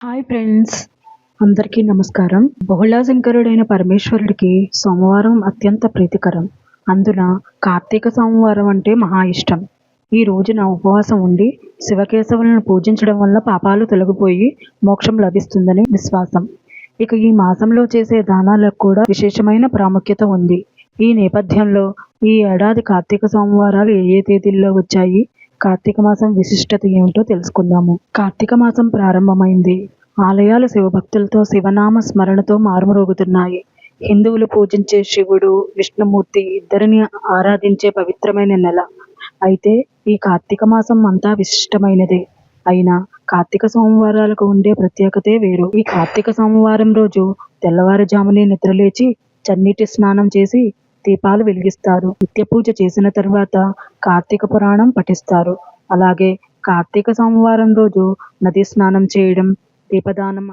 Hi friends అందరికీ నమస్కారం. బహుళాశంకరుడైన పరమేశ్వరుడికి సోమవారం అత్యంత ప్రీతికరం. అందున కార్తీక సోమవారం అంటే మహా ఇష్టం. ఈ రోజున ఉపవాసం ఉండి శివకేశవులను పూజించడం వల్ల పాపాలు తొలగిపోయి మోక్షం లభిస్తుందని విశ్వాసం. ఇక ఈ మాసంలో చేసే దానాలకు కూడా విశేషమైన ప్రాముఖ్యత ఉంది. ఈ నేపథ్యంలో ఈ ఏడాది కార్తీక సోమవారాలు ఏ ఏ తేదీల్లో వచ్చాయి? కార్తీక మాసం విశిష్టత ఏమిటో తెలుసుకుందాము. కార్తీక మాసం ప్రారంభమైంది. ఆలయాలు శివభక్తులతో శివనామ స్మరణతో మారుమరుగుతున్నాయి. హిందువులు పూజించే శివుడు విష్ణుమూర్తి ఇద్దరిని ఆరాధించే పవిత్రమైన నెల. అయితే ఈ కార్తీక మాసం అంతా విశిష్టమైనదే. అయినా కార్తీక సోమవారాలకు ఉండే ప్రత్యేకతే వేరు. ఈ కార్తీక సోమవారం రోజు తెల్లవారుజామునే నిద్రలేచి చన్నీటి స్నానం చేసి దీపాలు వెలిగిస్తారు. నిత్య పూజ చేసిన తర్వాత కార్తీక పురాణం పఠిస్తారు. అలాగే కార్తీక సోమవారం రోజు నది స్నానం చేయడం దీపదానం